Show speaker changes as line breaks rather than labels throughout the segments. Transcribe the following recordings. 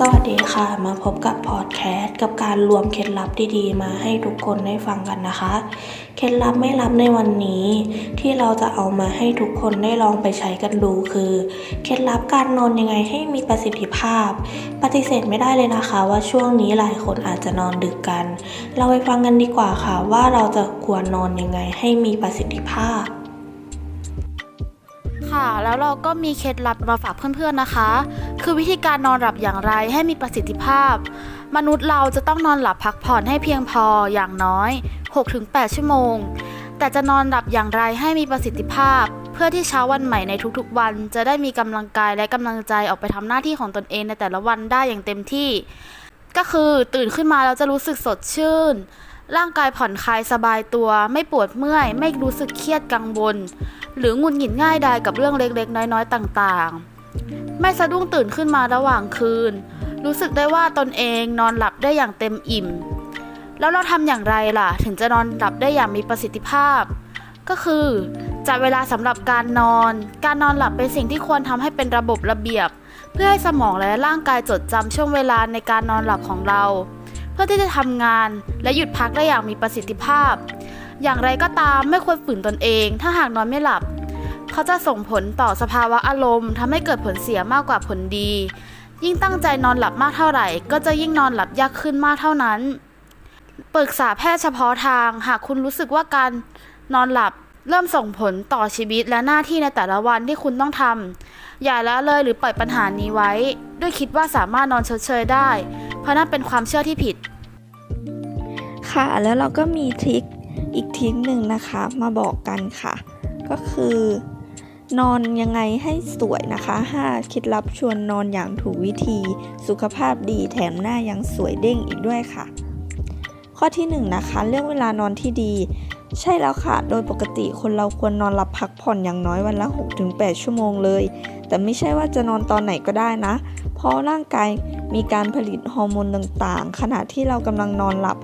สวัสดีค่ะ มาพบกับพอดแคสต์กับการรวมเคล็ดลับดีๆ มาให้ทุกคนได้ฟังกันนะคะ เคล็ดลับไม่ลับในวันนี้ ที่เราจะเอามาให้ทุกคนได้ลองไปใช้กันดูคือ เคล็ดลับการนอนยังไงให้มีประสิทธิภาพ ปฏิเสธไม่ได้เลยนะคะ ว่าช่วงนี้หลายคนอาจจะนอนดึกกัน เราไปฟังกันดีกว่าค่ะว่าเราจะควรนอนยังไงให้มีประสิทธิภาพ
ค่ะ แล้วเราก็มีเคล็ดลับมาฝากเพื่อนๆนะคะ คือวิธีการนอนหลับอย่างไรให้มีประสิทธิภาพ มนุษย์เราจะต้องนอนหลับพักผ่อนให้เพียงพออย่างน้อย 6-8 ชั่วโมง แต่จะนอนหลับอย่างไรให้มีประสิทธิภาพ เพื่อที่เช้าวันใหม่ในทุกๆวัน จะได้มีกำลังกายและกำลังใจออกไปทำหน้าที่ของตนเองในแต่ละวันได้อย่างเต็มที่ ก็คือตื่นขึ้นมาแล้วจะรู้สึกสดชื่น ร่างกายผ่อนคลายสบายตัว ไม่ปวดเมื่อย ไม่รู้สึกเครียดกังวล หรือหงุดหงิดง่ายดายกับเรื่องเล็กๆ น้อยๆ ต่างๆ ไม่สะดุ้งตื่นขึ้นมาระหว่างคืน รู้สึกได้ว่าตนเองนอนหลับได้อย่างเต็มอิ่ม แล้วเราทำอย่างไรล่ะ ถึงจะนอนหลับได้อย่างมีประสิทธิภาพ ก็คือจัดเวลาสำหรับการนอน การนอนหลับเป็นสิ่งที่ควรทำให้เป็นระบบระเบียบ เพื่อให้สมองและร่างกายจดจำช่วงเวลาในการนอนหลับของเรา พื่อที่จะทำงานและหยุดพักได้อย่างมีประสิทธิภาพ อย่างไรก็ตามไม่ควรฝืนตนเอง ถ้าหากนอนไม่หลับ เขาจะส่งผลต่อสภาวะอารมณ์ทำให้เกิดผลเสียมากกว่าผลดี ยิ่งตั้งใจนอนหลับมากเท่าไหร่ ก็จะยิ่งนอนหลับยากขึ้นมากเท่านั้น ปรึกษาแพทย์เฉพาะทาง หากคุณรู้สึกว่าการนอนหลับเริ่มส่งผลต่อชีวิตและหน้าที่ในแต่ละวันที่คุณต้องทำอย่าละเลยหรือปล่อยปัญหานี้ไว้ ด้วยคิดว่าสามารถนอนชดเชยได้ เพราะนั่นเป็นความเชื่อที่ผิด
ค่ะแล้วเราก็มีทริคอีกทริคหนึ่งนะคะมาบอกกันค่ะ ก็คือนอนยังไงให้สวยนะคะ 5 เคล็ดลับชวนนอนอย่างถูกวิธี สุขภาพดีแถมหน้ายังสวยเด้งอีกด้วยค่ะ ข้อที่1นงนะคะ เรื่องเวลานอนที่ดี ใช่แล้วค่ะ โดยปกติคนเราควรนอนหลับพักผ่อนอย่างน้อยวันละ 6-8 ชั่วโมงเลย แต่ไม่ใช่ว่าจะนอนตอนไหนก็ได้นะ เพราะร่างกายมีการผลิตฮอร์โมนต่างๆ ขณะที่เรากำลังนอนหลับ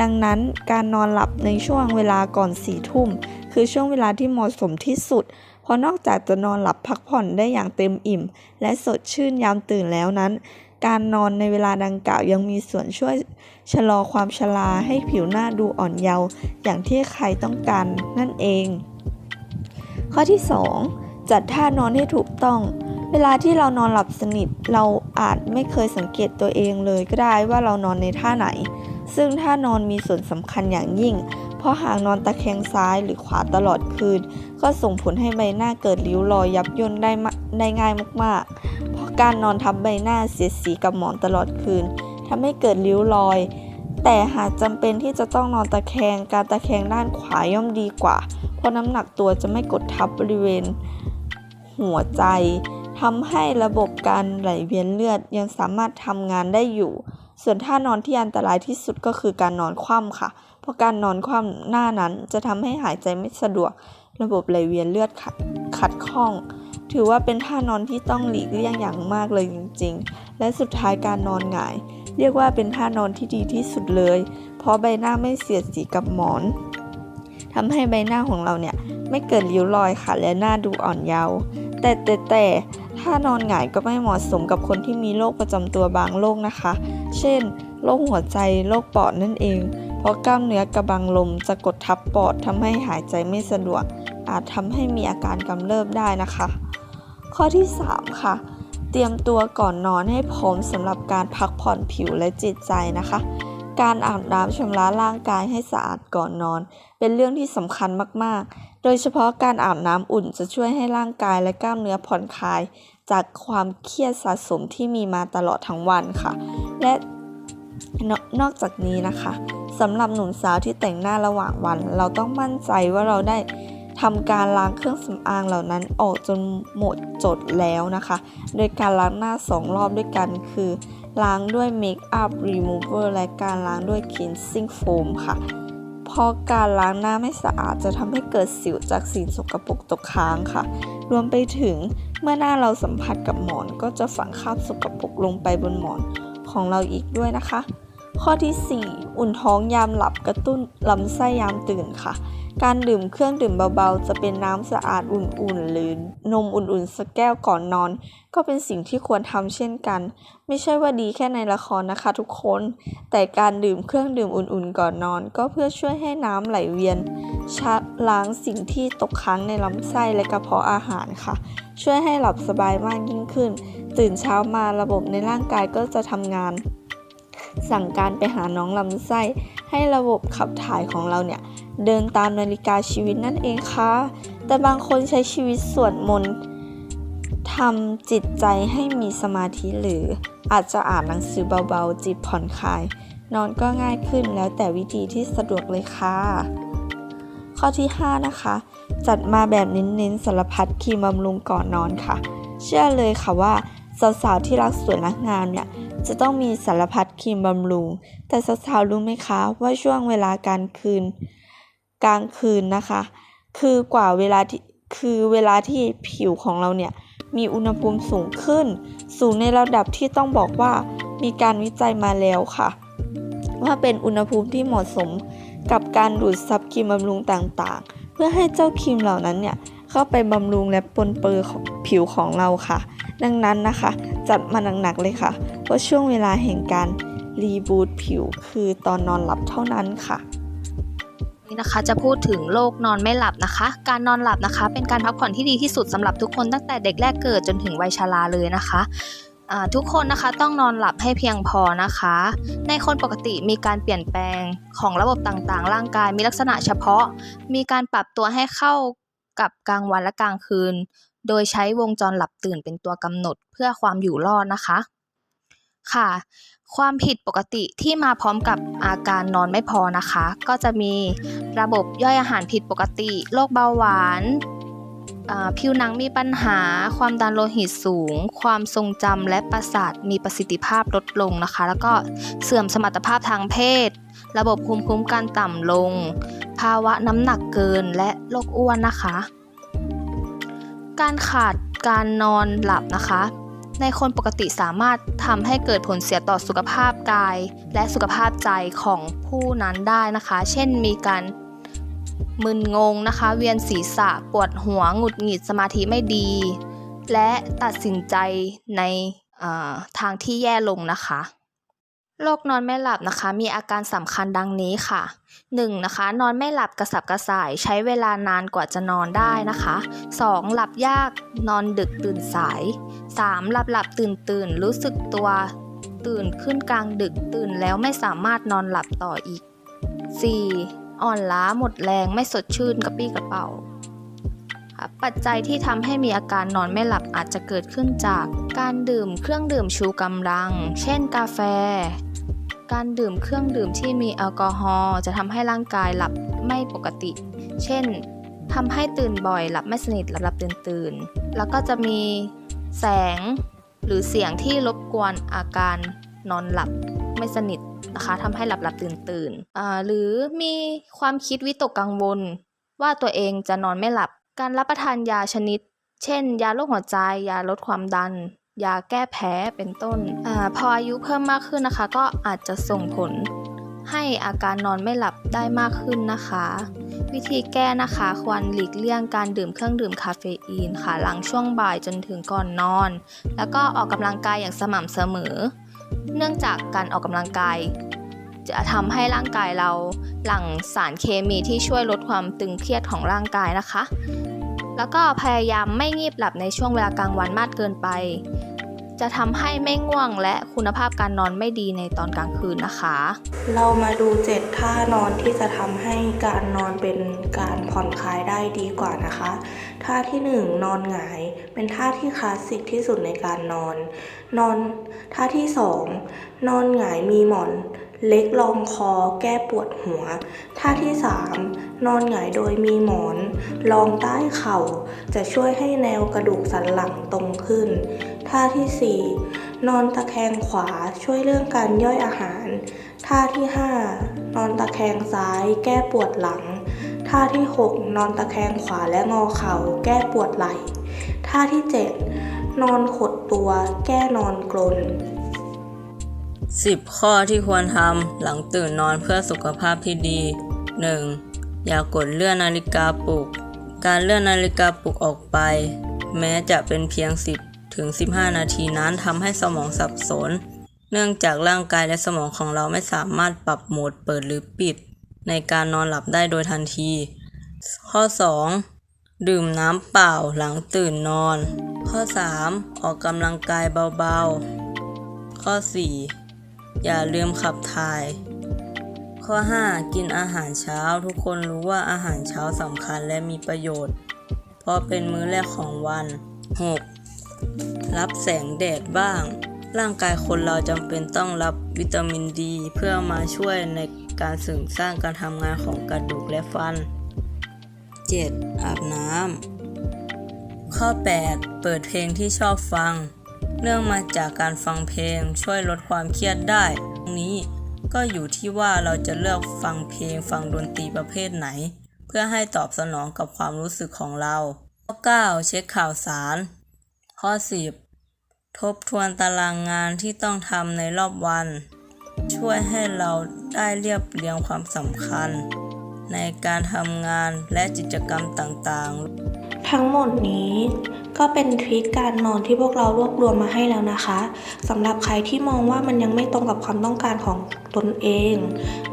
ดังนั้นการนอนหลับในช่วงเวลาก่อนสี่ทุ่ม คือช่วงเวลาที่เหมาะสมที่สุด เพราะนอกจากจะนอนหลับพักผ่อนได้อย่างเต็มอิ่ม และสดชื่นยามตื่นแล้วนั้น การนอนในเวลาดังกล่าวยังมีส่วนช่วยชะลอความชราให้ผิวหน้าดูอ่อนเยาว์อย่างที่ใครต้องการนั่นเอง ข้อที่ 2 จัดท่านอนให้ถูกต้อง เวลาที่เรานอนหลับสนิท เราอาจไม่เคยสังเกตตัวเองเลยก็ได้ว่าเรานอนในท่าไหน ซึ่งท่านอนมีส่วนสำคัญอย่างยิ่ง เพราะหากนอนตะแคงซ้ายหรือขวาตลอดคืน ก็ส่งผลให้ใบหน้าเกิดริ้วรอยยับย่นได้ได้ง่ายมากๆ การนอนทับใบหน้าเสียดสีกับหมอนตลอดคืนทำให้เกิดริ้วรอย แต่หากจำเป็นที่จะต้องนอนตะแคง การตะแคงด้านขวาย่อมดีกว่า เพราะน้ำหนักตัวจะไม่กดทับบริเวณ หัวใจทำให้ระบบการไหลเวียนเลือดยังสามารถทำงานได้อยู่ ส่วนท่านอนที่อันตรายที่สุดก็คือการนอนคว่ำค่ะ เพราะการนอนคว่ำหน้านั้นจะทำให้หายใจไม่สะดวก ระบบไหลเวียนเลือดขัดขัดข้อง ถือว่าเป็นท่านอนที่ต้องหลีกเลี่ยงอย่างมากเลยจริงๆ และสุดท้ายการนอนหงาย เรียกว่าเป็นท่านอนที่ดีที่สุดเลย เพราะใบหน้าไม่เสียดสีกับหมอนทำให้ใบหน้าของเราเนี่ยไม่เกิดริ้วรอยค่ะและหน้าดูอ่อนเยาว์แต่แต่แต่ถ้านอนหงายก็ไม่เหมาะสมกับคนที่มีโรคประจำตัวบางโรคนะคะ เช่นโรคหัวใจโรคปอดนั่นเอง เพราะกล้ามเนื้อกระบังลมจะกดทับปอดทำให้หายใจไม่สะดวก อาจทำให้มีอาการกำเริบได้นะคะ ข้อที่ 3 ค่ะ เตรียมตัวก่อนนอนให้พร้อมสำหรับการพักผ่อนผิวและจิตใจนะคะ การอาบน้ำชำระร่างกายให้สะอาดก่อนนอน เป็นเรื่องที่สำคัญมากๆ โดยเฉพาะการอาบน้ำอุ่นจะช่วยให้ร่างกายและกล้ามเนื้อผ่อนคลาย จากความเครียดสะสมที่มีมาตลอดทั้งวันค่ะ และนนอกจากนี้นะคะสำหรับหนุ่มสาวที่แต่งหน้าระหว่างวัน เราต้องมั่นใจว่าเราได้ ทำการล้างเครื่องสำอางเหล่านั้นออกจนหมดจดแล้วนะคะ โดยการล้างหน้าสองรอบด้วยกันคือ ล้างด้วย Make up Remover และการล้างด้วย Cleansing Foam ค่ะ เพราะการล้างหน้าไม่สะอาดจะทำให้เกิดสิวจากสิ่งสกปรกตกค้างค่ะ รวมไปถึงเมื่อหน้าเราสัมผัสกับหมอนก็จะฝังคราบสกปรกลงไปบนหมอนของเราอีกด้วยนะคะ ข้อที่ 4 อุ่นท้องยามหลับกระตุ้นลำไส้ยามตื่นค่ะ การดื่มเครื่องดื่มเบาๆ จะเป็นน้ำสะอาดอุ่นๆ หรือนมอุ่นๆ สักแก้วก่อนนอน ก็เป็นสิ่งที่ควรทำเช่นกัน ไม่ใช่ว่าดีแค่ในละครนะคะทุกคน แต่การดื่มเครื่องดื่มอุ่นๆ ก่อนนอน ก็เพื่อช่วยให้น้ำไหลเวียนชะล้างสิ่งที่ตกค้างในลำไส้และกระเพาะอาหารค่ะ ช่วยให้หลับสบายมากยิ่งขึ้น ตื่นเช้ามาระบบในร่างกายก็จะทำงาน สั่งการไปหาน้องลำไส้ ให้ระบบขับถ่ายของเราเนี่ย เดินตามนาฬิกาชีวิตนั่นเองค่ะ แต่บางคนใช้ชีวิตสวดมนต์ทำจิตใจให้มีสมาธิหรืออาจจะอ่านหนังสือเบาๆจิตผ่อนคลาย นอนก็ง่ายขึ้นแล้วแต่วิธีที่สะดวกเลยค่ะ ข้อที่ 5 นะคะ จัดมาแบบเน้นๆสารพัดครีมบำรุงก่อนนอนค่ะ เชื่อเลยค่ะว่าสาวๆที่รักสวยรักงามเนี่ย จะต้องมีสารพัดครีมบำรุง แต่สาวๆรู้ไหมคะว่าช่วงเวลาการคืน กลางคืนนะคะ คือกว่าเวลาที่คือเวลาที่ผิวของเราเนี่ยมีอุณหภูมิสูงขึ้น สูงในระดับที่ต้องบอกว่ามีการวิจัยมาแล้วค่ะ ว่าเป็นอุณหภูมิที่เหมาะสมกับการดูดซับครีมบำรุงต่างๆ เพื่อให้เจ้าครีมเหล่านั้นเนี่ยเข้าไปบำรุงและปนเปื้อผิวของเราค่ะ ดังนั้นนะคะ จัดมาหนักๆเลยค่ะ เพราะช่วงเวลาแห่งการรีบูตผิวคือตอนนอนหลับเท่านั้นค่ะ
นี่นะคะจะพูดถึงโรคนอนไม่หลับนะคะ การนอนหลับนะคะ เป็นการพักผ่อนที่ดีที่สุดสำหรับทุกคนตั้งแต่เด็กแรกเกิดจนถึงวัยชราเลยนะคะทุกคนนะคะต้องนอนหลับให้เพียงพอนะคะ ในคนปกติมีการเปลี่ยนแปลงของระบบต่างๆ ร่างกายมีลักษณะเฉพาะ มีการปรับตัวให้เข้ากับกลางวันและกลางคืน โดยใช้วงจรหลับตื่นเป็นตัวกำหนดเพื่อความอยู่รอดนะคะ ค่ะ ความผิดปกติที่มาพร้อมกับอาการนอนไม่พอนะคะ ก็จะมีระบบย่อยอาหารผิดปกติ โรคเบาหวานผิวหนังมีปัญหา ความดันโลหิตสูง ความทรงจำและประสาทมีประสิทธิภาพลดลงนะคะ แล้วก็เสื่อมสมรรถภาพทางเพศ ระบบภูมิคุ้มกันต่ำลง ภาวะน้ำหนักเกินและโรคอ้วนนะคะ การขาดการนอนหลับนะคะ ในคนปกติสามารถทำให้เกิดผลเสียต่อสุขภาพกาย และสุขภาพใจของผู้นั้นได้นะคะ เช่นมีการมึนงงนะคะ เวียนศีรษะปวดหัวหงุดหงิดสมาธิไม่ดี และตัดสินใจในทางที่แย่ลงนะคะ โรคนอนไม่หลับนะคะ มีอาการสำคัญดังนี้ค่ะ 1. นะคะ นอนไม่หลับกระสับกระส่าย ใช้เวลานานกว่าจะนอนได้นะคะ 2. หลับยากนอนดึกตื่นสาย 3. หลับหลับตื่นตื่นรู้สึกตัวตื่นขึ้นกลางดึกตื่นแล้วไม่สามารถนอนหลับต่ออีก 4. อ่อนล้าหมดแรงไม่สดชื่นกระปี้กระเป๋าปัจจัยที่ทำให้มีอาการนอนไม่หลับอาจจะเกิดขึ้นจาก การดื่มเครื่องดื่มชูกำลัง เช่นกาแฟ การดื่มเครื่องดื่มที่มีแอลกอฮอล์จะทำให้ร่างกายหลับไม่ปกติ เช่นทำให้ตื่นบ่อยหลับไม่สนิทหลับหลับตื่นตื่นแล้วก็จะมีแสงหรือเสียงที่รบกวนอาการนอนหลับไม่สนิทนะคะทำให้หลับหลับตื่นตื่นหรือมีความคิดวิตกกังวล ว่าตัวเองจะนอนไม่หลับ การรับประทานยาชนิด เช่น ยาโรคหัวใจ ยาลดความดัน ยาแก้แพ้เป็นต้นอาพออายุเพิ่มมากขึ้นนะคะ ก็อาจจะส่งผลให้อาการนอนไม่หลับได้มากขึ้นนะคะ วิธีแก้นะคะควรหลีกเลี่ยงการดื่มเครื่องดื่มคาเฟอีนค่ะ หลังช่วงบ่ายจนถึงก่อนนอน แล้วก็ออกกำลังกายอย่างสม่ำเสมอ เนื่องจากการออกกำลังกาย จะทำให้ร่างกายเราหลั่งสารเคมีที่ช่วยลดความตึงเครียดของร่างกายนะคะ แล้วก็พยายามไม่งีบหลับในช่วงเวลากลางวันมากเกินไป จะทำให้ไม่ง่วงและคุณภาพการนอนไม่ดีในตอนกลางคืนนะคะ
เรามาดูเจ็ดท่านอนที่จะทำให้การนอนเป็นการผ่อนคลายได้ดีกว่านะคะ ท่าที่หนึ่งนอนหงาย เป็นท่าที่คลาสสิกที่สุดในการนอน นอนท่าที่สองนอนหงายมีหมอนเล็กรองคอแก้ปวดหัว ท่าที่สามนอนหงายโดยมีหมอนรองใต้เข่า จะช่วยให้แนวกระดูกสันหลังตรงขึ้น ท่าที่ 4 นอนตะแคงขวาช่วยเรื่องการย่อยอาหาร ท่าที่ 5 นอนตะแคงซ้าย แก้ปวดหลัง ท่าที่ 6 นอนตะแคงขวาและงอเข่า แก้ปวดไหล่ท่าที่ 7 นอนขดตัว แก้นอนกลน
10 ข้อที่ควรทำหลังตื่นนอนเพื่อสุขภาพที่ดี 1. อย่ากดเลื่อนนาฬิกาปลุก การเลื่อนนาฬิกาปลุกออกไป แม้จะเป็นเพียง 10 ถึง 15 นาทีนั้นทำให้สมองสับสน เนื่องจากร่างกายและสมองของเราไม่สามารถปรับโหมดเปิดหรือปิด ในการนอนหลับได้โดยทันที ข้อ 2. ดื่มน้ำเปล่าหลังตื่นนอน ข้อ 3. ออกกำลังกายเบาๆ ข้อ 4. อย่าลืมขับถ่าย ข้อ 5. กินอาหารเช้าทุกคนรู้ว่าอาหารเช้าสำคัญและมีประโยชน์ เพราะเป็นมื้อแรกของวัน 6. รับแสงแดดบ้าง ร่างกายคนเราจำเป็นต้องรับวิตามินดี เพื่อมาช่วยในการเสริมสร้างการทำงานของกระดูกและฟัน 7. อาบน้ำข้อ 8 เปิดเพลงที่ชอบฟัง เนื่องมาจากการฟังเพลงช่วยลดความเครียดได้ตรงนี้ก็อยู่ที่ว่าเราจะเลือกฟังเพลงฟังดนตรีประเภทไหน เพื่อให้ตอบสนองกับความรู้สึกของเราข้อ9เช็คข่าวสาร ข้อ 10 ทบทวนตารางงานที่ต้องทำในรอบวัน ช่วยให้เราได้เรียบเรียงความสำคัญ ในการทำงานและกิจกรรมต่างๆ
ทั้งหมดนี้ ก็เป็นทริคการนอนที่พวกเรารวบรวมมาให้แล้วนะคะสำหรับใครที่มองว่ามันยังไม่ตรงกับความต้องการของตนเอง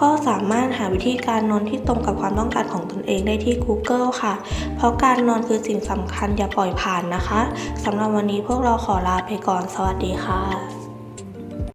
ก็สามารถหาวิธีการนอนที่ตรงกับความต้องการของตนเองได้ที่ Google ค่ะ เพราะการนอนคือสิ่งสำคัญอย่าปล่อยผ่านนะคะสำหรับวันนี้พวกเราขอลาไปก่อนสวัสดีค่ะ